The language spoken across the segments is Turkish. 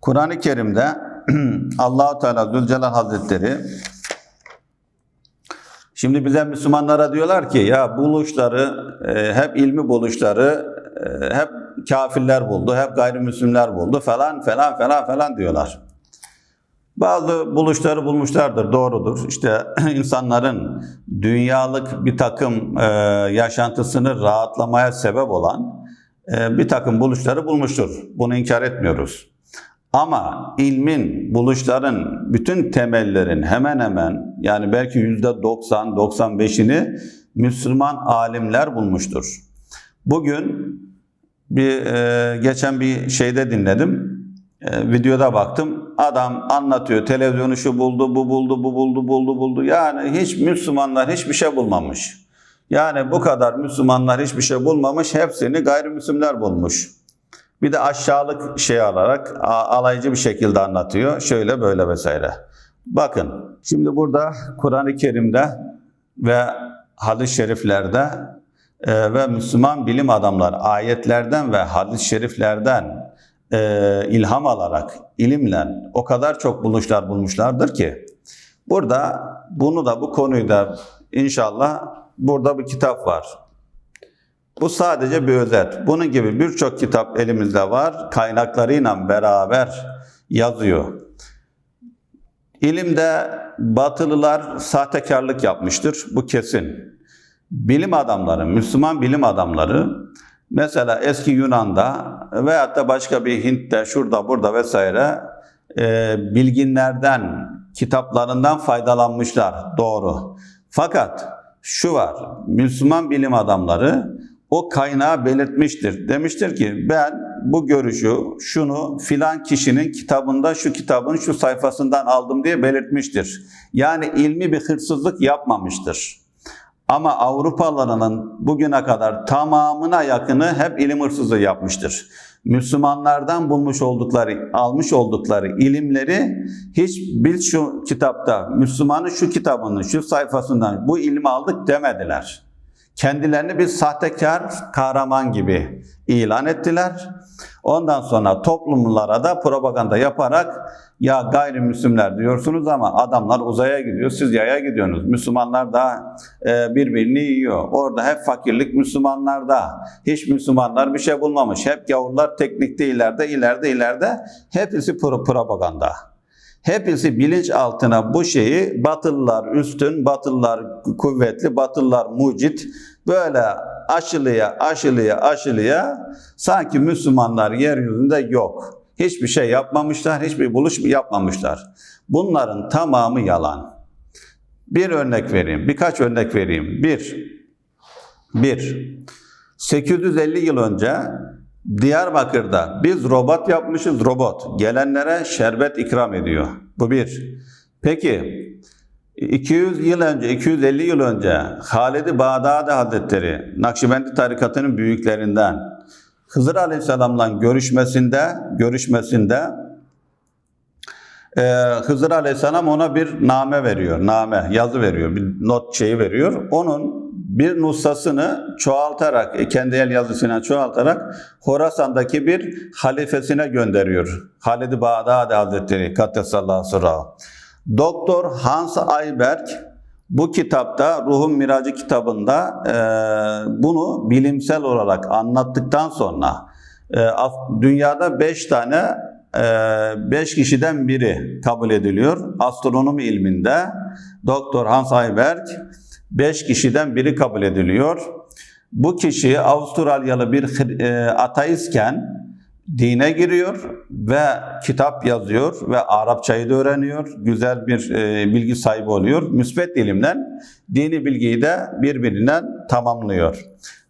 Kur'an-ı Kerim'de Allahu Teala Zülcelal Hazretleri şimdi bize Müslümanlara diyorlar ki ya buluşları e, hep ilmi buluşları e, hep kafirler buldu, hep gayrimüslimler buldu falan falan falan falan diyorlar. Bazı buluşları bulmuşlardır, doğrudur. İşte insanların dünyalık bir takım e, yaşantısını rahatlamaya sebep olan e, bir takım buluşları bulmuştur. Bunu inkar etmiyoruz. Ama ilmin, buluşların, bütün temellerin hemen hemen yani belki yüzde 90-95'ini Müslüman alimler bulmuştur. Bugün bir e, geçen bir şeyde dinledim. E, videoda baktım. Adam anlatıyor. Televizyonu şu buldu, bu buldu, bu buldu, buldu, buldu. Yani hiç Müslümanlar hiçbir şey bulmamış. Yani bu kadar Müslümanlar hiçbir şey bulmamış. Hepsini gayrimüslimler bulmuş. Bir de aşağılık şey alarak alaycı bir şekilde anlatıyor. Şöyle böyle vesaire. Bakın şimdi burada Kur'an-ı Kerim'de ve hadis-i şeriflerde e, ve Müslüman bilim adamlar ayetlerden ve hadis-i şeriflerden e, ilham alarak, ilimle o kadar çok buluşlar bulmuşlardır ki burada bunu da bu konuyu da inşallah burada bir kitap var. Bu sadece bir özet. Bunun gibi birçok kitap elimizde var. Kaynaklarıyla beraber yazıyor. İlimde batılılar sahtekarlık yapmıştır. Bu kesin. Bilim adamları, Müslüman bilim adamları mesela eski Yunan'da veyahut da başka bir Hint'te, şurada, burada vesaire e, bilginlerden, kitaplarından faydalanmışlar. Doğru. Fakat şu var, Müslüman bilim adamları o kaynağı belirtmiştir. Demiştir ki ben bu görüşü, şunu filan kişinin kitabında şu kitabın şu sayfasından aldım diye belirtmiştir. Yani ilmi bir hırsızlık yapmamıştır. Ama Avrupalıların bugüne kadar tamamına yakını hep ilim hırsızlığı yapmıştır. Müslümanlardan bulmuş oldukları, almış oldukları ilimleri hiç biz şu kitapta, Müslümanın şu kitabının, şu sayfasından bu ilmi aldık demediler. Kendilerini bir sahtekar kahraman gibi ilan ettiler. Ondan sonra toplumlara da propaganda yaparak ya gayrimüslimler diyorsunuz ama adamlar uzaya gidiyor, siz yaya gidiyorsunuz. Müslümanlar da e, birbirini yiyor. Orada hep fakirlik Müslümanlarda. Hiç Müslümanlar bir şey bulmamış. Hep gavurlar teknikte ileride, ileride, ileride. Hepsi pro- propaganda. Hepsi bilinç altına bu şeyi Batılılar üstün, Batılılar kuvvetli, Batılılar mucit böyle aşılıya, aşılıya, aşılıya sanki Müslümanlar yeryüzünde yok. Hiçbir şey yapmamışlar, hiçbir buluş yapmamışlar. Bunların tamamı yalan. Bir örnek vereyim, birkaç örnek vereyim. Bir, bir, 850 yıl önce Diyarbakır'da biz robot yapmışız robot. Gelenlere şerbet ikram ediyor. Bu bir. Peki 200 yıl önce, 250 yıl önce Halid-i Bağdadi Hazretleri Nakşibendi tarikatının büyüklerinden Hızır Aleyhisselam'la görüşmesinde görüşmesinde ee, Hızır Aleyhisselam ona bir name veriyor, name, yazı veriyor, bir not şeyi veriyor. Onun bir nusasını çoğaltarak, kendi el yazısına çoğaltarak Horasan'daki bir halifesine gönderiyor. Halid-i Bağdadi Hazretleri, Kattesallahu sırrahı. Doktor Hans Ayberg bu kitapta, Ruhun Miracı kitabında e, bunu bilimsel olarak anlattıktan sonra e, dünyada beş tane e, beş kişiden biri kabul ediliyor. Astronomi ilminde Doktor Hans Ayberg beş kişiden biri kabul ediliyor. Bu kişi Avustralyalı bir e, ateistken dine giriyor ve kitap yazıyor ve Arapçayı da öğreniyor. Güzel bir e, bilgi sahibi oluyor. Müsbet ilimden dini bilgiyi de birbirinden tamamlıyor.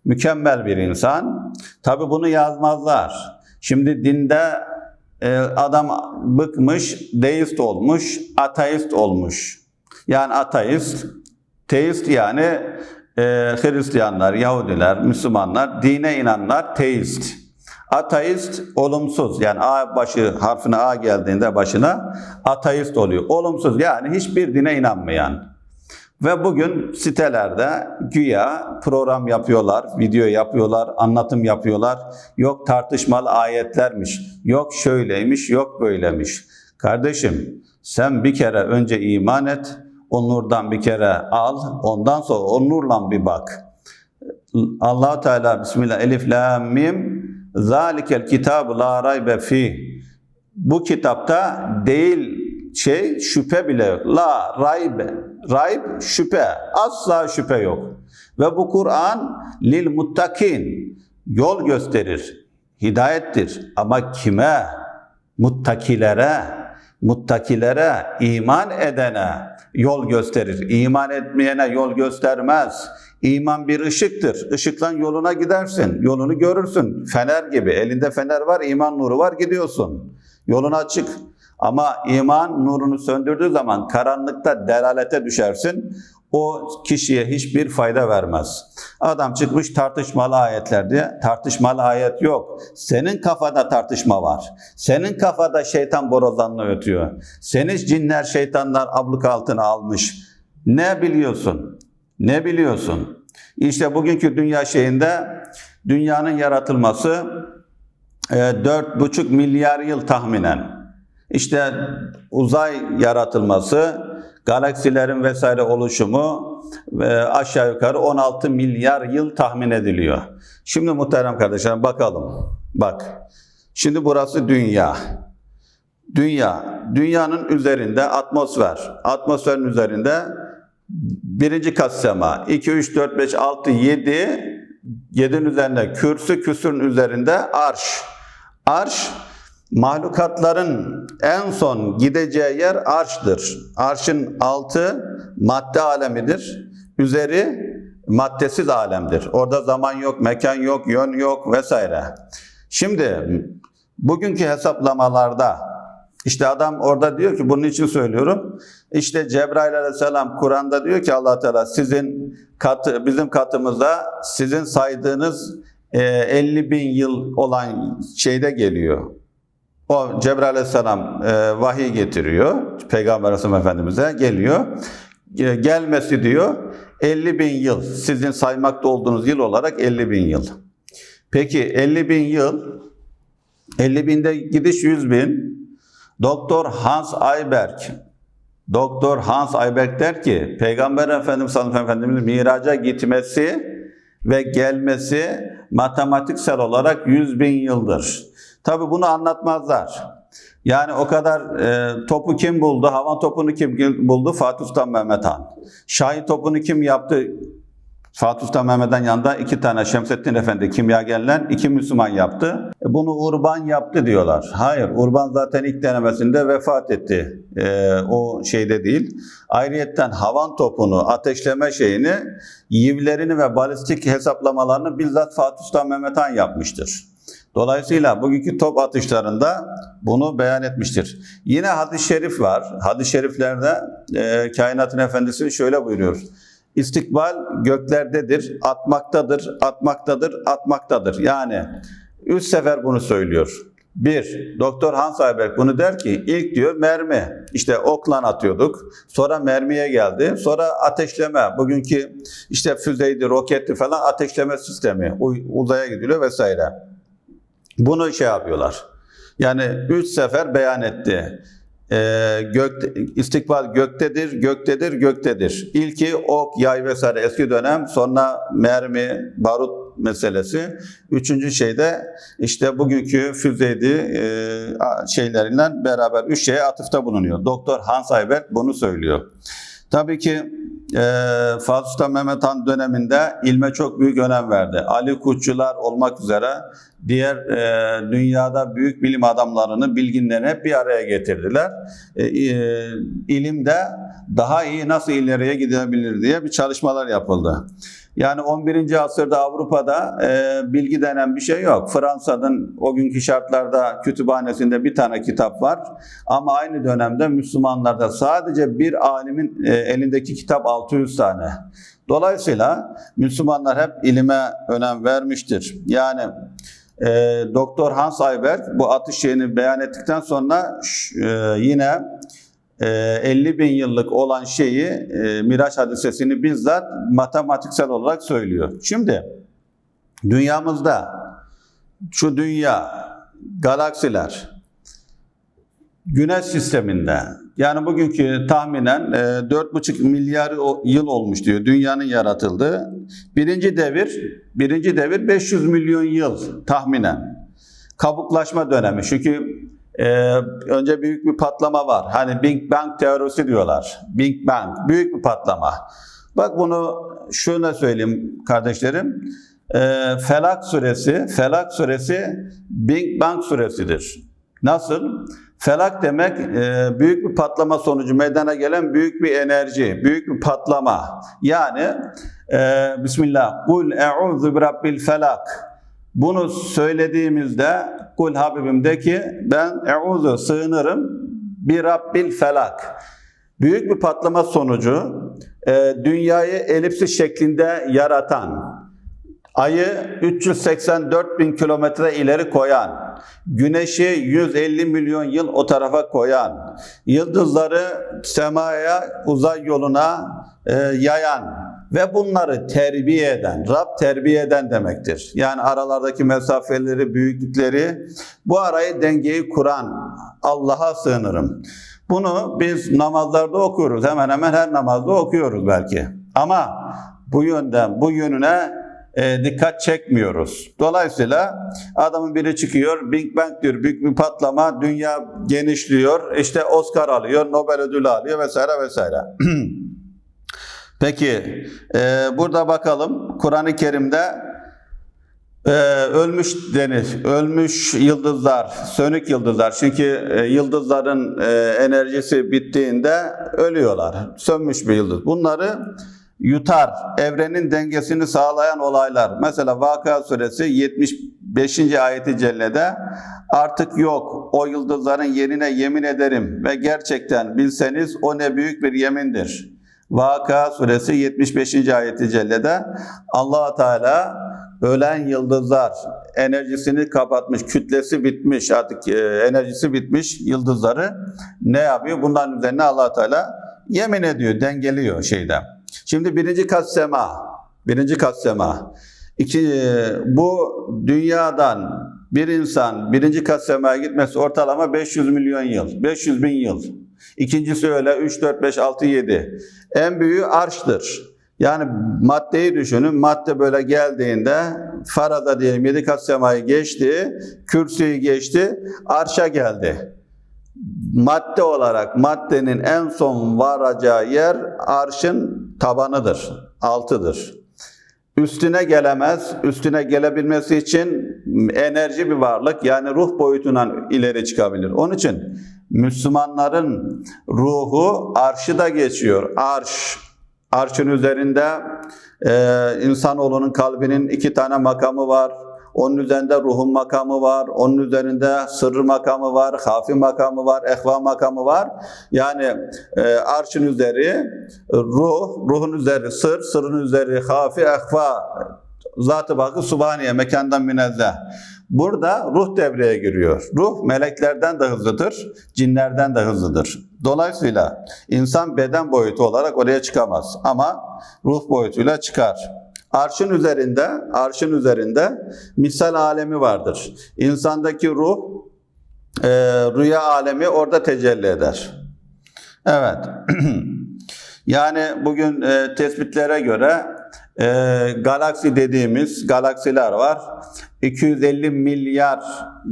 Mükemmel bir insan. Tabi bunu yazmazlar. Şimdi dinde e, adam bıkmış, deist olmuş, ateist olmuş. Yani ateist, teist yani e, Hristiyanlar, Yahudiler, Müslümanlar, dine inanlar teist. Ateist olumsuz yani A başı harfine A geldiğinde başına ateist oluyor. Olumsuz yani hiçbir dine inanmayan. Ve bugün sitelerde güya program yapıyorlar, video yapıyorlar, anlatım yapıyorlar. Yok tartışmalı ayetlermiş, yok şöyleymiş, yok böylemiş. Kardeşim sen bir kere önce iman et, o nurdan bir kere al, ondan sonra o nurla bir bak. allah Teala Bismillah Elif La Mim Zalikel kitabu la raybe fi Bu kitapta değil şey şüphe bile yok. La raybe. Rayb şüphe. Asla şüphe yok. Ve bu Kur'an lil muttakin yol gösterir. Hidayettir. Ama kime? Muttakilere, muttakilere, iman edene yol gösterir. İman etmeyene yol göstermez. İman bir ışıktır. Işıklan yoluna gidersin. Yolunu görürsün. Fener gibi. Elinde fener var, iman nuru var gidiyorsun. Yolun açık. Ama iman nurunu söndürdüğü zaman karanlıkta delalete düşersin. O kişiye hiçbir fayda vermez. Adam çıkmış tartışmalı ayetler diye. Tartışmalı ayet yok. Senin kafada tartışma var. Senin kafada şeytan borazanla ötüyor. Seni cinler, şeytanlar abluk altına almış. Ne biliyorsun? Ne biliyorsun? İşte bugünkü dünya şeyinde dünyanın yaratılması e, 4,5 milyar yıl tahminen. İşte uzay yaratılması, galaksilerin vesaire oluşumu ve aşağı yukarı 16 milyar yıl tahmin ediliyor. Şimdi muhterem kardeşlerim bakalım. Bak. Şimdi burası dünya. Dünya. Dünyanın üzerinde atmosfer. Atmosferin üzerinde birinci kat sema. 2, 3, 4, 5, 6, 7. 7'nin üzerinde kürsü, küsürün üzerinde arş. Arş mahlukatların en son gideceği yer arştır. Arşın altı madde alemidir. Üzeri maddesiz alemdir. Orada zaman yok, mekan yok, yön yok vesaire. Şimdi bugünkü hesaplamalarda işte adam orada diyor ki bunun için söylüyorum. İşte Cebrail aleyhisselam Kur'an'da diyor ki allah Teala sizin katı, bizim katımızda sizin saydığınız e, 50 bin yıl olan şeyde geliyor. O Cebrail aleyhisselam e, vahiy getiriyor. Peygamber Aleyhisselam Efendimiz'e geliyor. E, gelmesi diyor 50 bin yıl. Sizin saymakta olduğunuz yıl olarak 50 bin yıl. Peki 50 bin yıl 50 binde gidiş 100 bin. Doktor Hans Ayberg Doktor Hans Ayberg der ki Peygamber Efendimiz sallallahu aleyhi ve miraca gitmesi ve gelmesi matematiksel olarak 100 bin yıldır. Tabi bunu anlatmazlar. Yani o kadar e, topu kim buldu? Havan topunu kim buldu? Fatih Sultan Mehmet Han. Şahin topunu kim yaptı? Fatih Sultan Mehmet'in yanında iki tane Şemsettin Efendi kimyagerler, iki Müslüman yaptı. E, bunu Urban yaptı diyorlar. Hayır, Urban zaten ilk denemesinde vefat etti. E, o şeyde değil. Ayrıyetten havan topunu, ateşleme şeyini, yivlerini ve balistik hesaplamalarını bizzat Fatih Sultan Mehmet Han yapmıştır. Dolayısıyla bugünkü top atışlarında bunu beyan etmiştir. Yine hadis-i şerif var. Hadis-i şeriflerde e, kainatın efendisi şöyle buyuruyor. İstikbal göklerdedir, atmaktadır, atmaktadır, atmaktadır. Yani üç sefer bunu söylüyor. Bir, Doktor Hans Ayberg bunu der ki ilk diyor mermi. İşte oklan atıyorduk. Sonra mermiye geldi. Sonra ateşleme. Bugünkü işte füzeydi, roketti falan ateşleme sistemi. Uzaya gidiliyor vesaire. Bunu şey yapıyorlar. Yani üç sefer beyan etti. Ee, gök, istikbal göktedir, göktedir, göktedir. İlki ok, yay vesaire eski dönem, sonra mermi, barut meselesi. Üçüncü şeyde işte bugünkü füzeydi e, şeylerinden beraber üç şeye atıfta bulunuyor. Doktor Hans Ayberg bunu söylüyor. Tabii ki e, Fatih Sultan Mehmet Han döneminde ilme çok büyük önem verdi. Ali Kutçular olmak üzere diğer e, dünyada büyük bilim adamlarını, bilginlerini hep bir araya getirdiler. E, e, ilimde daha iyi nasıl ileriye gidebilir diye bir çalışmalar yapıldı. Yani 11. asırda Avrupa'da e, bilgi denen bir şey yok. Fransa'nın o günkü şartlarda kütüphanesinde bir tane kitap var. Ama aynı dönemde Müslümanlarda sadece bir alimin e, elindeki kitap 600 tane. Dolayısıyla Müslümanlar hep ilime önem vermiştir. Yani e, Doktor Hans Ayberg bu atış şeyini beyan ettikten sonra e, yine 50 bin yıllık olan şeyi e, Miraç hadisesini bizzat matematiksel olarak söylüyor. Şimdi dünyamızda şu dünya, galaksiler, Güneş sisteminde yani bugünkü tahminen e, 4,5 milyar o- yıl olmuş diyor dünyanın yaratıldığı. Birinci devir, birinci devir 500 milyon yıl tahminen. Kabuklaşma dönemi. Çünkü e, önce büyük bir patlama var. Hani Big Bang teorisi diyorlar. Big Bang, büyük bir patlama. Bak bunu şöyle söyleyeyim kardeşlerim. E, Felak suresi, Felak suresi Big Bang suresidir. Nasıl? Felak demek e, büyük bir patlama sonucu meydana gelen büyük bir enerji, büyük bir patlama. Yani e, Bismillah, kul e'udhu bi rabbil felak. Bunu söylediğimizde kul Habibim de ki ben e'udhu sığınırım bir rabbil felak. Büyük bir patlama sonucu e, dünyayı elipsi şeklinde yaratan, Ayı 384 bin kilometre ileri koyan, güneşi 150 milyon yıl o tarafa koyan, yıldızları semaya, uzay yoluna e, yayan ve bunları terbiye eden, Rab terbiye eden demektir. Yani aralardaki mesafeleri, büyüklükleri, bu arayı dengeyi kuran Allah'a sığınırım. Bunu biz namazlarda okuyoruz. Hemen hemen her namazda okuyoruz belki. Ama bu yönden, bu yönüne e, dikkat çekmiyoruz. Dolayısıyla adamın biri çıkıyor, Big Bang diyor, büyük bir patlama, dünya genişliyor, işte Oscar alıyor, Nobel ödülü alıyor vesaire vesaire. Peki, e, burada bakalım Kur'an-ı Kerim'de ee, ölmüş deniz, ölmüş yıldızlar, sönük yıldızlar. Çünkü e, yıldızların e, enerjisi bittiğinde ölüyorlar. Sönmüş bir yıldız. Bunları yutar, evrenin dengesini sağlayan olaylar. Mesela Vakıa suresi 75. ayeti cellede artık yok o yıldızların yerine yemin ederim ve gerçekten bilseniz o ne büyük bir yemindir. Vakıa suresi 75. ayeti cellede allah Teala ölen yıldızlar enerjisini kapatmış, kütlesi bitmiş, artık e, enerjisi bitmiş yıldızları ne yapıyor? Bunların üzerine allah Teala yemin ediyor, dengeliyor şeyde. Şimdi birinci kat sema, birinci kat sema. İki, bu dünyadan bir insan birinci kat semaya gitmesi ortalama 500 milyon yıl, 500 bin yıl. İkincisi öyle 3, 4, 5, 6, 7. En büyüğü arştır. Yani maddeyi düşünün. Madde böyle geldiğinde farada diyelim 7 kat semayı geçti, kürsüyü geçti, arşa geldi. Madde olarak maddenin en son varacağı yer arşın tabanıdır, altıdır. Üstüne gelemez. Üstüne gelebilmesi için enerji bir varlık yani ruh boyutundan ileri çıkabilir. Onun için Müslümanların ruhu arşı da geçiyor. Arş, arşın üzerinde e, insanoğlunun kalbinin iki tane makamı var. Onun üzerinde ruhun makamı var. Onun üzerinde sırrı makamı var. Hafi makamı var. Ehva makamı var. Yani e, arşın üzeri ruh, ruhun üzeri sır, sırrın üzeri hafi, ehva. Zat-ı bakı subhaniye, mekandan münezzeh. Burada ruh devreye giriyor. Ruh meleklerden de hızlıdır, cinlerden de hızlıdır. Dolayısıyla insan beden boyutu olarak oraya çıkamaz ama ruh boyutuyla çıkar. Arşın üzerinde, arşın üzerinde misal alemi vardır. İnsandaki ruh, e, rüya alemi orada tecelli eder. Evet. yani bugün e, tespitlere göre e, galaksi dediğimiz galaksiler var. 250 milyar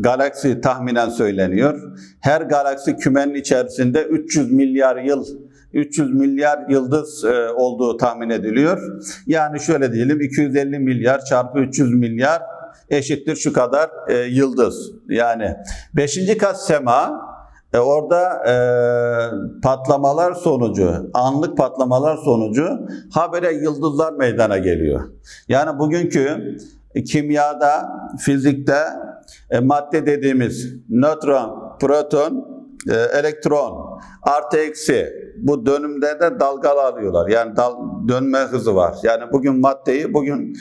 galaksi tahminen söyleniyor. Her galaksi kümenin içerisinde 300 milyar yıl 300 milyar yıldız e, olduğu tahmin ediliyor. Yani şöyle diyelim 250 milyar çarpı 300 milyar eşittir şu kadar e, yıldız. Yani 5. kat sema e, orada patlamalar sonucu, anlık patlamalar sonucu habere yıldızlar meydana geliyor. Yani bugünkü kimyada, fizikte madde dediğimiz nötron, proton, elektron, artı eksi bu dönümde de dalgalı alıyorlar. Yani dal, dönme hızı var. Yani bugün maddeyi bugün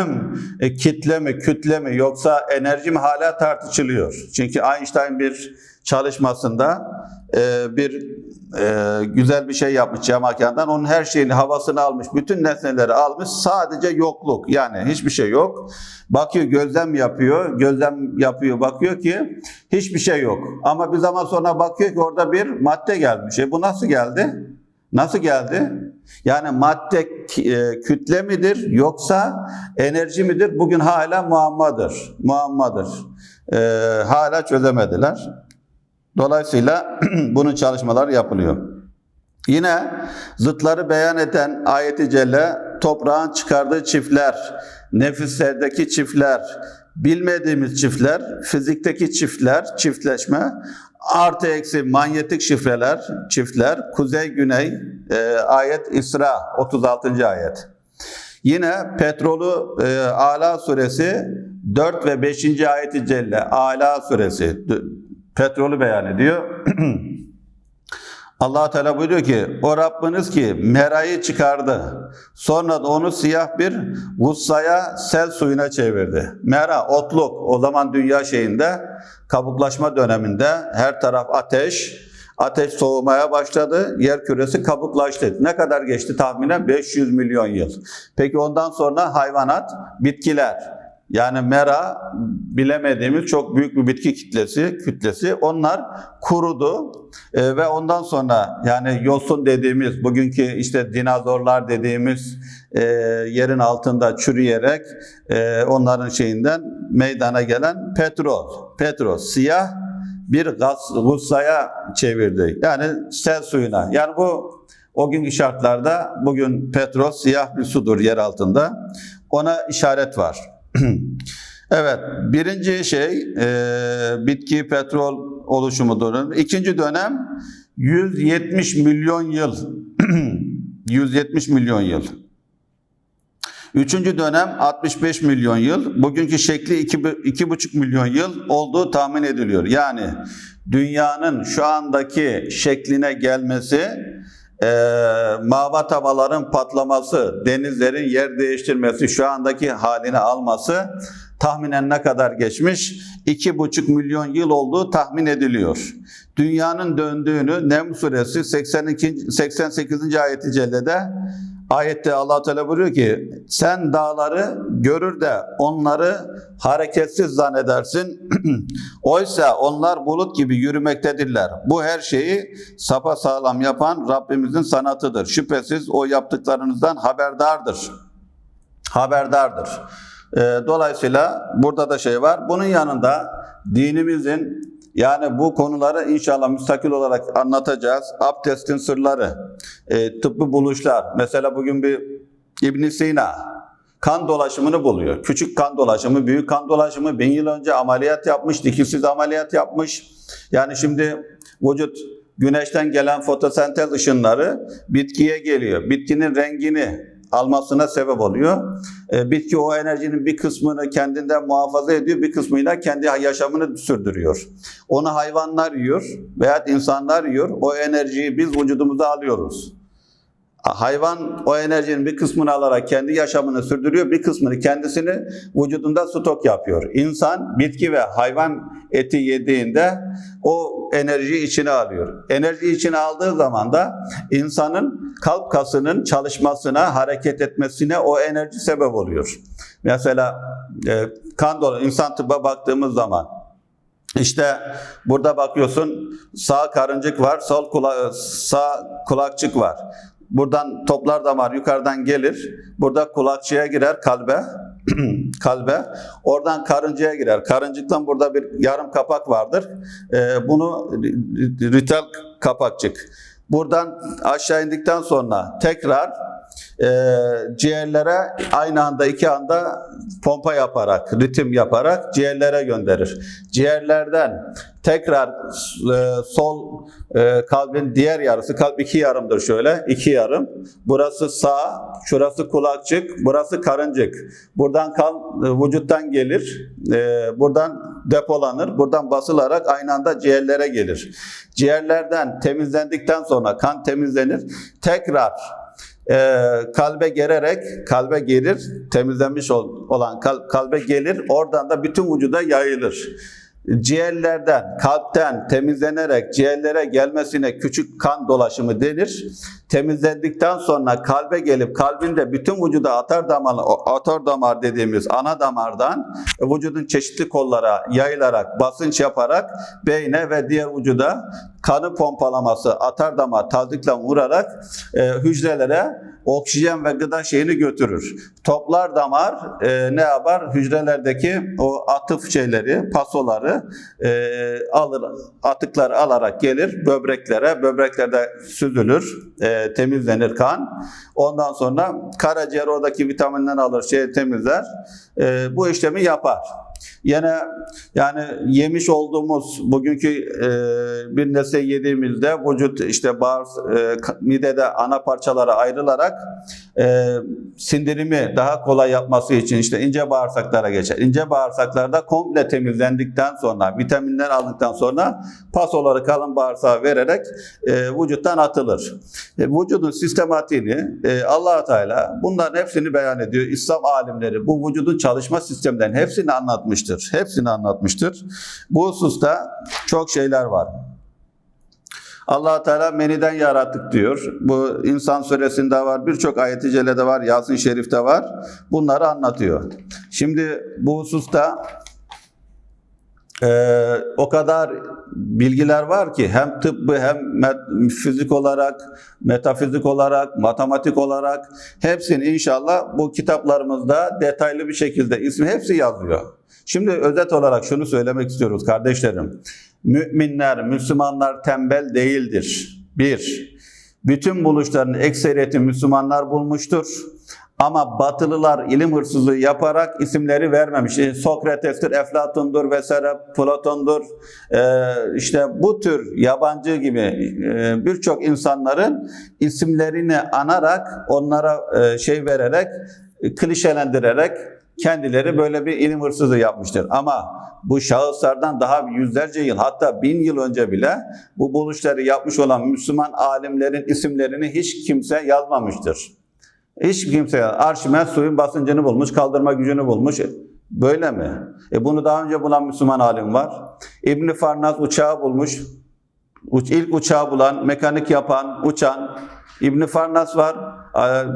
e, kitle mi, kütle mi yoksa enerji mi hala tartışılıyor. Çünkü Einstein bir çalışmasında e, bir e, güzel bir şey yapmış cemakandan. Onun her şeyini havasını almış. Bütün nesneleri almış. Sadece yokluk. Yani hiçbir şey yok. Bakıyor gözlem yapıyor. Gözlem yapıyor bakıyor ki hiçbir şey yok. Ama bir zaman sonra bakıyor ki orada bir madde gelmiş. E bu nasıl geldi? Nasıl geldi? Yani madde e, kütle midir yoksa enerji midir? Bugün hala muammadır. Muammadır. E, hala çözemediler. Dolayısıyla bunun çalışmaları yapılıyor. Yine zıtları beyan eden ayeti celle toprağın çıkardığı çiftler, nefislerdeki çiftler, bilmediğimiz çiftler, fizikteki çiftler, çiftleşme, artı eksi manyetik şifreler, çiftler, kuzey güney, e, ayet İsra 36. ayet. Yine petrolü e, Ala suresi 4 ve 5. ayeti celle Ala suresi petrolü beyan ediyor. allah Teala buyuruyor ki o Rabbiniz ki merayı çıkardı. Sonra da onu siyah bir gussaya sel suyuna çevirdi. Mera otluk o zaman dünya şeyinde kabuklaşma döneminde her taraf ateş. Ateş soğumaya başladı. Yer küresi kabuklaştı. Ne kadar geçti tahminen? 500 milyon yıl. Peki ondan sonra hayvanat, bitkiler. Yani mera bilemediğimiz çok büyük bir bitki kitlesi, kütlesi. Onlar kurudu e, ve ondan sonra yani yosun dediğimiz, bugünkü işte dinozorlar dediğimiz e, yerin altında çürüyerek e, onların şeyinden meydana gelen petrol. Petrol siyah bir gaz, gussaya çevirdi. Yani sel suyuna. Yani bu o günkü şartlarda bugün petrol siyah bir sudur yer altında. Ona işaret var. evet, birinci şey e, bitki petrol oluşumudur. İkinci dönem 170 milyon yıl. 170 milyon yıl. Üçüncü dönem 65 milyon yıl. Bugünkü şekli 2,5 milyon yıl olduğu tahmin ediliyor. Yani dünyanın şu andaki şekline gelmesi e, mava tabaların patlaması, denizlerin yer değiştirmesi, şu andaki halini alması tahminen ne kadar geçmiş? 2,5 milyon yıl olduğu tahmin ediliyor. Dünyanın döndüğünü Nem suresi 82, 88. ayeti cellede Ayette Allah Teala buyuruyor ki sen dağları görür de onları hareketsiz zannedersin. Oysa onlar bulut gibi yürümektedirler. Bu her şeyi sapa sağlam yapan Rabbimizin sanatıdır. Şüphesiz o yaptıklarınızdan haberdardır. Haberdardır. Ee, dolayısıyla burada da şey var. Bunun yanında dinimizin yani bu konuları inşallah müstakil olarak anlatacağız. Abdestin sırları, e, tıbbi buluşlar. Mesela bugün bir İbn Sina kan dolaşımını buluyor. Küçük kan dolaşımı, büyük kan dolaşımı. Bin yıl önce ameliyat yapmış, dikişsiz ameliyat yapmış. Yani şimdi vücut güneşten gelen fotosentez ışınları bitkiye geliyor. Bitkinin rengini, almasına sebep oluyor. E, bitki o enerjinin bir kısmını kendinden muhafaza ediyor, bir kısmıyla kendi yaşamını sürdürüyor. Onu hayvanlar yiyor veya insanlar yiyor. O enerjiyi biz vücudumuza alıyoruz. Hayvan o enerjinin bir kısmını alarak kendi yaşamını sürdürüyor, bir kısmını kendisini vücudunda stok yapıyor. İnsan bitki ve hayvan eti yediğinde o enerjiyi içine alıyor. Enerji içine aldığı zaman da insanın kalp kasının çalışmasına, hareket etmesine o enerji sebep oluyor. Mesela e, kan dolu insan tıbba baktığımız zaman işte burada bakıyorsun sağ karıncık var, sol kula, sağ kulakçık var. Buradan toplar damar yukarıdan gelir. Burada kulakçıya girer kalbe. kalbe. Oradan karıncaya girer. Karıncıktan burada bir yarım kapak vardır. Ee, bunu ritel kapakçık. Buradan aşağı indikten sonra tekrar e, ciğerlere aynı anda iki anda pompa yaparak, ritim yaparak ciğerlere gönderir. Ciğerlerden tekrar e, sol e, kalbin diğer yarısı, kalp iki yarımdır şöyle, iki yarım. Burası sağ, şurası kulakçık, burası karıncık. Buradan kan e, vücuttan gelir, e, buradan depolanır, buradan basılarak aynı anda ciğerlere gelir. Ciğerlerden temizlendikten sonra kan temizlenir, tekrar e, kalbe gelerek kalbe gelir temizlenmiş olan kalbe gelir oradan da bütün vücuda yayılır. ciğerlerden, kalpten temizlenerek ciğerlere gelmesine küçük kan dolaşımı denir. Temizlendikten sonra kalbe gelip kalbinde bütün vücuda atar damar, atar damar dediğimiz ana damardan vücudun çeşitli kollara yayılarak, basınç yaparak beyne ve diğer vücuda kanı pompalaması, atar damar tazikle vurarak e, hücrelere oksijen ve gıda şeyini götürür. Toplar damar e, ne yapar? Hücrelerdeki o atıf şeyleri, pasoları e, alır, atıkları alarak gelir böbreklere. Böbreklerde süzülür, e, temizlenir kan. Ondan sonra karaciğer oradaki vitaminleri alır, şey temizler. E, bu işlemi yapar. Yine yani yemiş olduğumuz bugünkü e, bir nesne yediğimizde vücut işte bağır, e, midede ana parçalara ayrılarak e, sindirimi daha kolay yapması için işte ince bağırsaklara geçer. İnce bağırsaklarda komple temizlendikten sonra vitaminler aldıktan sonra pasoları kalın bağırsağa vererek e, vücuttan atılır. E, vücudun sistematiğini e, allah Teala bunların hepsini beyan ediyor. İslam alimleri bu vücudun çalışma sistemlerinin hepsini anlatmıştır. Hepsini anlatmıştır. Bu hususta çok şeyler var. allah Teala meniden yarattık diyor. Bu insan suresinde var, birçok ayet-i cellede var, Yasin Şerif'te var. Bunları anlatıyor. Şimdi bu hususta ee, o kadar bilgiler var ki hem tıbbı hem met- fizik olarak, metafizik olarak, matematik olarak hepsini inşallah bu kitaplarımızda detaylı bir şekilde ismi hepsi yazıyor. Şimdi özet olarak şunu söylemek istiyoruz kardeşlerim. Müminler, Müslümanlar tembel değildir. Bir, bütün buluşlarını ekseriyeti Müslümanlar bulmuştur. Ama Batılılar ilim hırsızlığı yaparak isimleri vermemiş. İşte Sokrates'tir, Eflatun'dur vesaire, Platon'dur. Ee, işte bu tür yabancı gibi e, birçok insanların isimlerini anarak, onlara e, şey vererek, e, klişelendirerek kendileri böyle bir ilim hırsızlığı yapmıştır. Ama bu şahıslardan daha yüzlerce yıl hatta bin yıl önce bile bu buluşları yapmış olan Müslüman alimlerin isimlerini hiç kimse yazmamıştır. Hiç kimse Arşimet suyun basıncını bulmuş, kaldırma gücünü bulmuş. Böyle mi? E bunu daha önce bulan Müslüman alim var. İbn Farnas uçağı bulmuş. İlk uçağı bulan, mekanik yapan, uçan İbn Farnas var.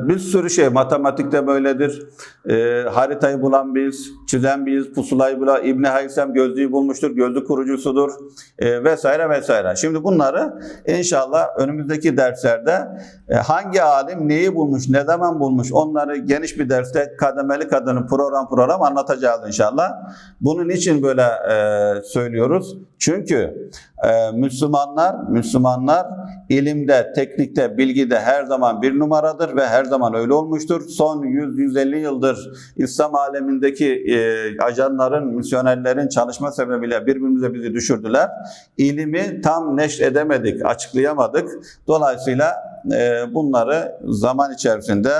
Bir sürü şey matematikte böyledir. Ee, haritayı bulan biz, çizen biz, pusulayı bulan İbn Haysem gözlüğü bulmuştur, gözlük kurucusudur ee, vesaire vesaire. Şimdi bunları inşallah önümüzdeki derslerde e, hangi alim neyi bulmuş, ne zaman bulmuş onları geniş bir derste kademeli kadının program program anlatacağız inşallah. Bunun için böyle e, söylüyoruz. Çünkü e, Müslümanlar, Müslümanlar ilimde, teknikte, bilgide her zaman bir numaradır ve her zaman öyle olmuştur. Son 100-150 yıldır İslam alemindeki e, ajanların, misyonerlerin çalışma sebebiyle birbirimize bizi düşürdüler. İlimi tam neşr edemedik, açıklayamadık. Dolayısıyla e, bunları zaman içerisinde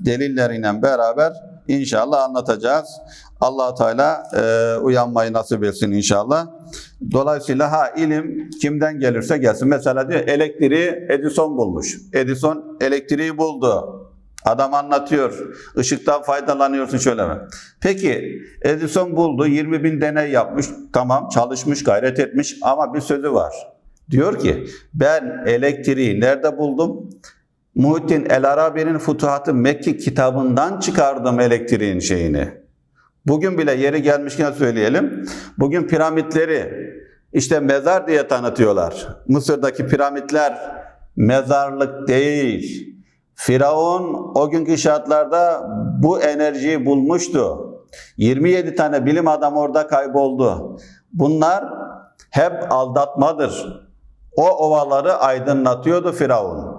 delilleriyle beraber inşallah anlatacağız. Allah Teala e, uyanmayı nasip etsin inşallah. Dolayısıyla ha ilim kimden gelirse gelsin. Mesela diyor elektriği Edison bulmuş. Edison elektriği buldu. Adam anlatıyor. Işıktan faydalanıyorsun şöyle mi? Peki Edison buldu. 20 bin deney yapmış. Tamam çalışmış, gayret etmiş ama bir sözü var. Diyor ki ben elektriği nerede buldum? Muhittin El Arabi'nin Futuhat-ı Mekke kitabından çıkardım elektriğin şeyini. Bugün bile yeri gelmişken söyleyelim. Bugün piramitleri işte mezar diye tanıtıyorlar. Mısır'daki piramitler mezarlık değil. Firavun o günkü şartlarda bu enerjiyi bulmuştu. 27 tane bilim adamı orada kayboldu. Bunlar hep aldatmadır. O ovaları aydınlatıyordu Firavun.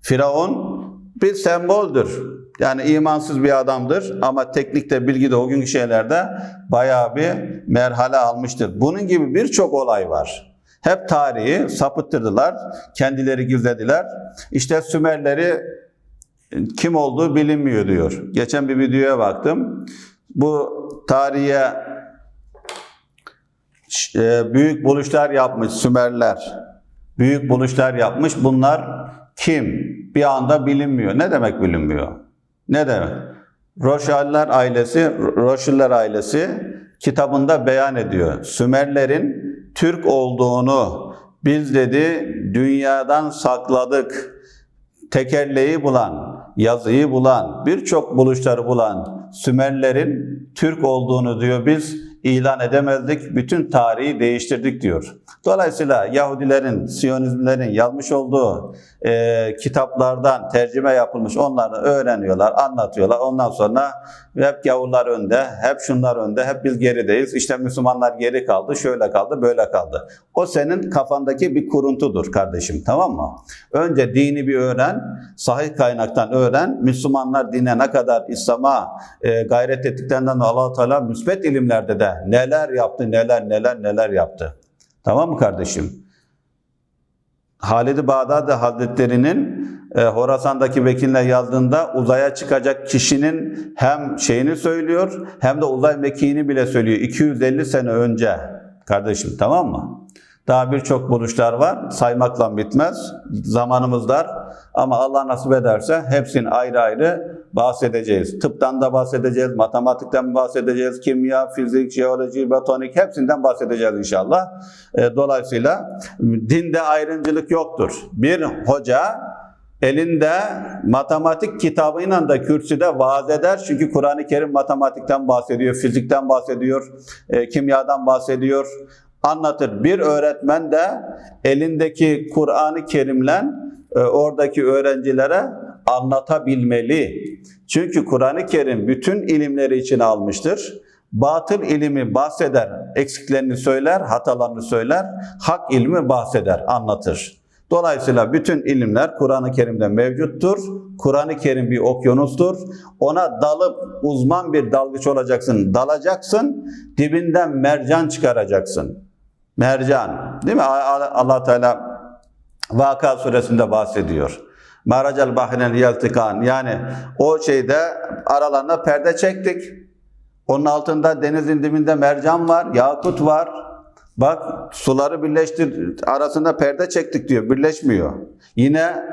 Firavun bir semboldür. Yani imansız bir adamdır ama teknikte, bilgide o günkü şeylerde bayağı bir merhale almıştır. Bunun gibi birçok olay var. Hep tarihi sapıttırdılar, kendileri gizlediler. İşte Sümerleri kim olduğu bilinmiyor diyor. Geçen bir videoya baktım. Bu tarihe e, büyük buluşlar yapmış Sümerler. Büyük buluşlar yapmış. Bunlar kim? Bir anda bilinmiyor. Ne demek bilinmiyor? Ne demek? Roşaller ailesi, Roşiller ailesi kitabında beyan ediyor. Sümerlerin Türk olduğunu biz dedi dünyadan sakladık. Tekerleği bulan, yazıyı bulan, birçok buluşları bulan Sümerlerin Türk olduğunu diyor biz ilan edemezdik. Bütün tarihi değiştirdik diyor. Dolayısıyla Yahudilerin, Siyonizmlerin yazmış olduğu e, kitaplardan tercüme yapılmış onları öğreniyorlar, anlatıyorlar. Ondan sonra hep gavurlar önde, hep şunlar önde, hep biz gerideyiz. İşte Müslümanlar geri kaldı, şöyle kaldı, böyle kaldı. O senin kafandaki bir kuruntudur kardeşim tamam mı? Önce dini bir öğren, sahih kaynaktan öğren. Müslümanlar dine ne kadar İslam'a e, gayret ettiklerinden allah Teala müsbet ilimlerde de neler yaptı, neler neler neler yaptı. Tamam mı kardeşim? Halid-i Bağdadi Hazretleri'nin e, Horasan'daki vekiline yazdığında uzaya çıkacak kişinin hem şeyini söylüyor hem de uzay mekiğini bile söylüyor. 250 sene önce kardeşim tamam mı? Daha birçok buluşlar var. Saymakla bitmez. Zamanımız dar. Ama Allah nasip ederse hepsini ayrı ayrı bahsedeceğiz. Tıptan da bahsedeceğiz, matematikten bahsedeceğiz, kimya, fizik, jeoloji, botanik hepsinden bahsedeceğiz inşallah. E, Dolayısıyla dinde ayrımcılık yoktur. Bir hoca elinde matematik kitabıyla da kürsüde vaaz eder. Çünkü Kur'an-ı Kerim matematikten bahsediyor, fizikten bahsediyor, e, kimyadan bahsediyor anlatır. Bir öğretmen de elindeki Kur'an-ı Kerim'le e, oradaki öğrencilere anlatabilmeli. Çünkü Kur'an-ı Kerim bütün ilimleri içine almıştır. Batıl ilimi bahseder, eksiklerini söyler, hatalarını söyler. Hak ilmi bahseder, anlatır. Dolayısıyla bütün ilimler Kur'an-ı Kerim'de mevcuttur. Kur'an-ı Kerim bir okyanustur. Ona dalıp uzman bir dalgıç olacaksın, dalacaksın, dibinden mercan çıkaracaksın. Mercan, değil mi? Allah Teala Vaka suresinde bahsediyor. Maracel bahrinen yeltikan yani o şeyde aralarına perde çektik. Onun altında denizin dibinde mercan var, yakut var. Bak suları birleştir arasında perde çektik diyor. Birleşmiyor. Yine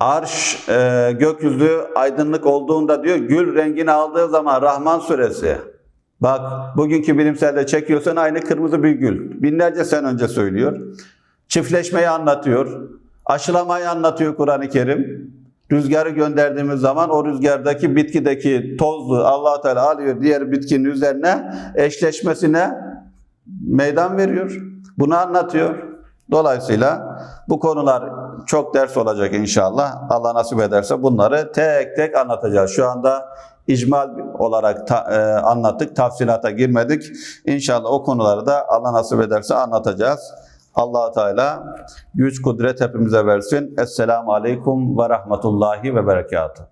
arş e, gökyüzü aydınlık olduğunda diyor gül rengini aldığı zaman Rahman suresi. Bak bugünkü bilimselde çekiyorsun aynı kırmızı bir gül. Binlerce sene önce söylüyor. Çiftleşmeyi anlatıyor. Aşılamayı anlatıyor Kur'an-ı Kerim. Rüzgarı gönderdiğimiz zaman o rüzgardaki bitkideki tozlu allah Teala alıyor diğer bitkinin üzerine eşleşmesine meydan veriyor. Bunu anlatıyor. Dolayısıyla bu konular çok ders olacak inşallah. Allah nasip ederse bunları tek tek anlatacağız. Şu anda icmal olarak ta, e, anlattık, tafsilata girmedik. İnşallah o konuları da Allah nasip ederse anlatacağız. Allah Teala güç kudret hepimize versin. Esselamu Aleyküm ve Rahmetullahi ve Berekatuhu.